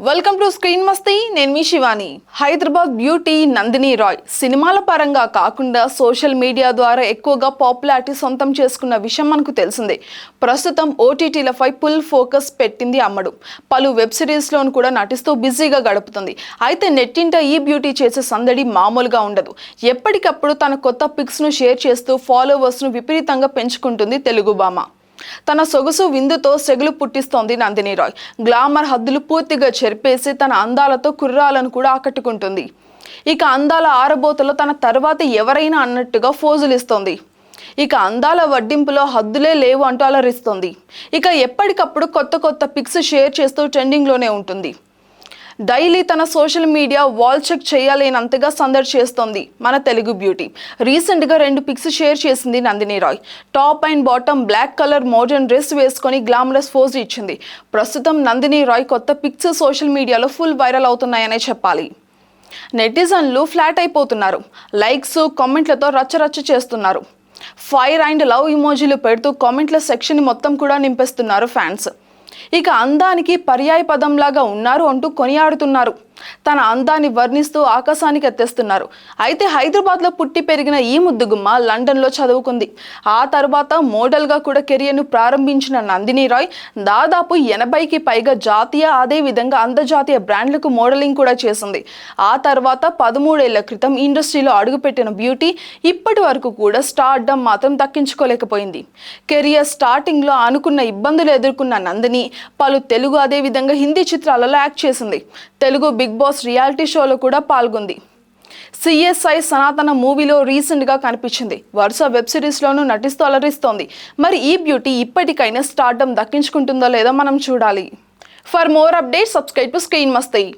Welcome to screen Masti నేను మీ Shivani. Hyderabad beauty Nandini Rai. సినిమాల పరంగా కాకుండా సోషల్ మీడియా ద్వారా ఎక్కువగా పాపులారిటీ సొంతం చేసుకున్న విషయం మనకు తెలిసిందే. ప్రస్తుతం ఓటీటీలపై ఫుల్ ఫోకస్ పెట్టింది అమ్మడు. పలు వెబ్ సిరీస్లోను కూడా నటిస్తూ బిజీగా గడుపుతుంది. అయితే నెట్టింట ఈ బ్యూటీ చేసే సందడి మామూలుగా ఉండదు. ఎప్పటికప్పుడు తన కొత్త పిక్స్ను షేర్ చేస్తూ ఫాలోవర్స్ను విపరీతంగా పెంచుకుంటుంది తెలుగు భామ. తన సొగసు విందుతో సెగులు పుట్టిస్తోంది నందిని రాయ్. గ్లామర్ హద్దులు పూర్తిగా చెరిపేసి తన అందాలతో కుర్రాలను కూడా ఆకట్టుకుంటుంది. ఇక అందాల ఆరబోతలో తన తర్వాత ఎవరైనా అన్నట్టుగా ఫోజులు ఇస్తోంది ఇక అందాల వడ్డింపులో హద్దులే లేవు అంటూ అలరిస్తోంది. ఇక ఎప్పటికప్పుడు కొత్త కొత్త పిక్స్ షేర్ చేస్తూ ట్రెండింగ్లోనే ఉంటుంది. డైలీ తన సోషల్ మీడియా వాల్ చెక్ చేయలేనంతగా సందడి చేస్తోంది మన తెలుగు బ్యూటీ. రీసెంట్గా రెండు పిక్స్ షేర్ చేసింది Nandini Rai. Top and bottom black colour modern dress వేసుకొని గ్లామరస్ పోజ్ ఇచ్చింది. ప్రస్తుతం నందిని రాయ్ కొత్త పిక్స్ సోషల్ మీడియాలో ఫుల్ వైరల్ అవుతున్నాయనే చెప్పాలి. నెటిజన్లు ఫ్లాట్ అయిపోతున్నారు. లైక్స్ కామెంట్లతో రచ్చరచ్చ చేస్తున్నారు. ఫైర్ అండ్ లవ్ ఇమోజీలు పెడుతూ కామెంట్ల సెక్షన్ మొత్తం కూడా నింపేస్తున్నారు ఫ్యాన్స్. ఇక అందానికి పర్యాయ పదంలాగా ఉన్నారు అంటూ కొనియాడుతున్నారు. తన అందాన్ని వర్ణిస్తూ ఆకాశానికి ఎత్తేస్తున్నారు. అయితే హైదరాబాద్లో పుట్టి పెరిగిన ఈ ముద్దుగుమ్మ లండన్లో చదువుకుంది. ఆ తర్వాత మోడల్గా కూడా కెరియర్ను ప్రారంభించిన నందిని రాయ్ దాదాపు ఎనభైకి పైగా జాతీయ అదే విధంగా అంతర్జాతీయ బ్రాండ్లకు మోడలింగ్ కూడా చేసింది. ఆ తర్వాత పదమూడేళ్ళ క్రితం ఇండస్ట్రీలో అడుగుపెట్టిన బ్యూటీ ఇప్పటి వరకు కూడా స్టార్డమ్ మాత్రం దక్కించుకోలేకపోయింది. కెరియర్ స్టార్టింగ్లో అనుకున్న ఇబ్బందులు ఎదుర్కొన్న నందిని పలు తెలుగు అదే విధంగా హిందీ చిత్రాలలో యాక్ట్ చేసింది. తెలుగు బిగ్ బాస్ రియాలిటీ షోలో కూడా పాల్గొంది. సిఎస్ఐ సనాతన మూవీలో రీసెంట్గా కనిపించింది. వరుస వెబ్ సిరీస్లోనూ నటిస్తూ అలరిస్తోంది. మరి ఈ బ్యూటీ ఇప్పటికైనా స్టార్డమ్ దక్కించుకుంటుందో లేదో మనం చూడాలి. For more update subscribe to screen Masti.